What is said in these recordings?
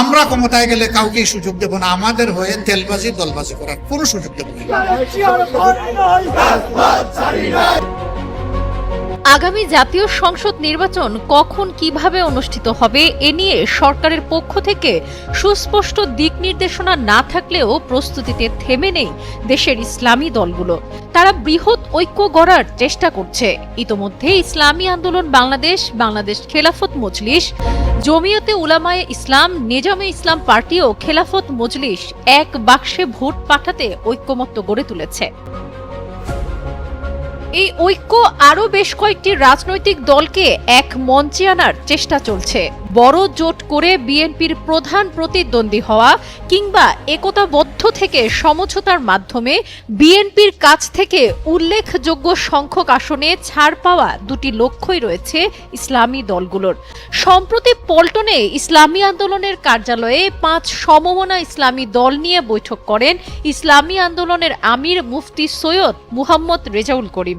আমরা ক্ষমতায় গেলে কাউকেই সুযোগ দেব না, আমাদের হয়ে তেলবাজি, দলবাজি করার কোনো সুযোগ দেব না। আগামী জাতীয় সংসদ নির্বাচন কখন কীভাবে অনুষ্ঠিত হবে, এ নিয়ে সরকারের পক্ষ থেকে সুস্পষ্ট দিক নির্দেশনা না থাকলেও প্রস্তুতিতে থেমে নেই দেশের ইসলামী দলগুলো। তারা বৃহৎ ঐক্য গড়ার চেষ্টা করছে। ইতোমধ্যে ইসলামী আন্দোলন বাংলাদেশ বাংলাদেশ খেলাফত মজলিস জমিয়তে উলামায়ে ইসলাম, নিজামে ইসলাম পার্টি ও খেলাফত মজলিস এক বাক্সে ভোট পাঠাতে ঐক্যমত্য গড়ে তুলেছে। এই ঐক্য আরও বেশ কয়েকটি রাজনৈতিক দলকে এক মঞ্চে আনার চেষ্টা চলছে। বড় জোট করে বিএনপির প্রধান প্রতিদ্বন্দ্বী হওয়া কিংবা একতাবদ্ধ থেকে সমঝোতার মাধ্যমে বিএনপির কাছ থেকে উল্লেখযোগ্য সংখ্যক আসনে ছাড় পাওয়া দুটি লক্ষ্যই রয়েছে ইসলামী দলগুলোর। সম্প্রতি পল্টনে ইসলামী আন্দোলনের কার্যালয়ে পাঁচ সমমনা ইসলামী দল নিয়ে বৈঠক করেন ইসলামী আন্দোলনের আমির মুফতি সৈয়দ মুহাম্মদ রেজাউল করিম।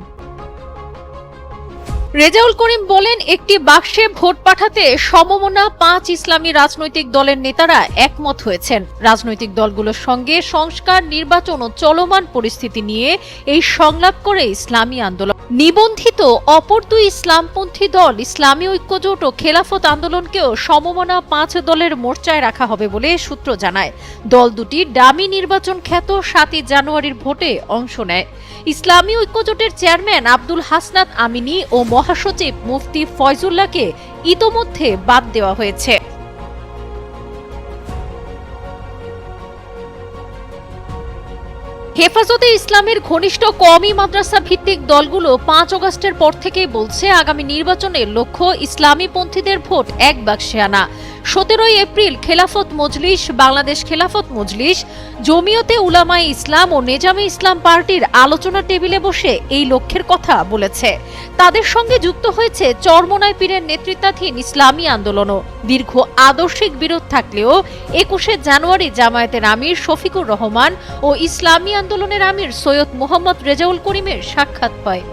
রেজাউল করিম বলেন, একটি বাক্সে ভোট পাঠাতে সমমনা পাঁচ ইসলামী রাজনৈতিক দলের নেতারা একমত হয়েছেন। রাজনৈতিক দলগুলোর সঙ্গে সংস্কার, নির্বাচন ও চলমান পরিস্থিতি নিয়ে এই সংলাপ করে ইসলামী আন্দোলন। নিবন্ধিত অপর দুই ইসলামপন্থী দল ইসলামী ঐক্যজোট ও খেলাফত আন্দোলনকেও সমমনা পাঁচ দলের মোর্চায় রাখা হবে বলে সূত্র জানায়। দল দুটি ডামি নির্বাচন খ্যাত সাতই জানুয়ারির ভোটে অংশ নেয়। ইসলামী ঐক্যজোটের চেয়ারম্যান আব্দুল হাসনাত আমিনী ও মহাসচিব মুফতি ফয়জুল্লাহকে ইতোমধ্যে বাদ দেওয়া হয়েছে। হেফাজতে ইসলামের ঘনিষ্ঠ কওমি মাদ্রাসা ভিত্তিক দলগুলো পাঁচ অগস্টের পর থেকেই বলছে আগামী নির্বাচনের লক্ষ্য ইসলামী পন্থীদের ভোট এক বাক্সে আনা। সতেরোই এপ্রিল খেলাফত মজলিস, বাংলাদেশ খেলাফত মজলিস, জমিয়তে উলামায়ে ইসলাম ও নেজামে ইসলাম পার্টির আলোচনা টেবিলে বসে এই লক্ষ্যের কথা বলেছে। তাদের সঙ্গে যুক্ত হয়েছে চরমনায় পীরের নেতৃত্বাধীন ইসলামী আন্দোলনও। দীর্ঘ আদর্শিক বিরোধ থাকলেও একুশে জানুয়ারি জামায়াতের আমির শফিকুর রহমান ও ইসলামী আন্দোলনের আমির সৈয়দ মোহাম্মদ রেজাউল করিমের সাক্ষাৎ পায়।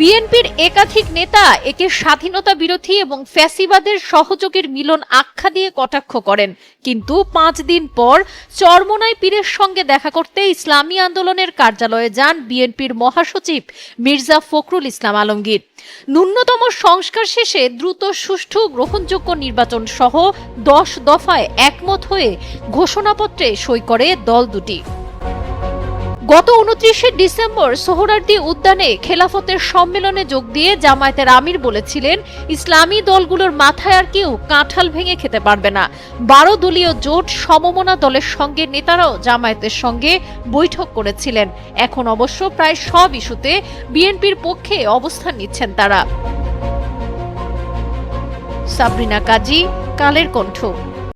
বিএনপির একাধিক নেতা একে স্বাধীনতা বিরোধী এবং ফ্যাসিবাদের সহযোগীর মিলন আখ্যা দিয়ে কটাক্ষ করেন। কিন্তু পাঁচ দিন পর চরমনাই পীরের সঙ্গে দেখা করতে ইসলামী আন্দোলনের কার্যালয়ে যান বিএনপির মহাসচিব মির্জা ফখরুল ইসলাম আলমগীর। ন্যূনতম সংস্কার শেষে দ্রুত সুষ্ঠু গ্রহণযোগ্য নির্বাচন সহ দশ দফায় একমত হয়ে ঘোষণাপত্রে সই করে দল দুটি। গত উনত্রিশে ডিসেম্বর সোহরার্দি উদ্যানে খেলাফতের সম্মেলনে যোগ দিয়ে জামায়াতের আমির বলেছিলেন, ইসলামী দলগুলোর মাথায় আর কেউ কাঁঠাল ভেঙে খেতে পারবে না। বারো দলীয় জোট সমমনা দলের সঙ্গে নেতারাও জামায়াতের সঙ্গে বৈঠক করেছিলেন। এখন অবশ্য প্রায় সব ইস্যুতে বিএনপির পক্ষে অবস্থান নিচ্ছেন তারা। সাবরিনা কাজী, কালের কণ্ঠ।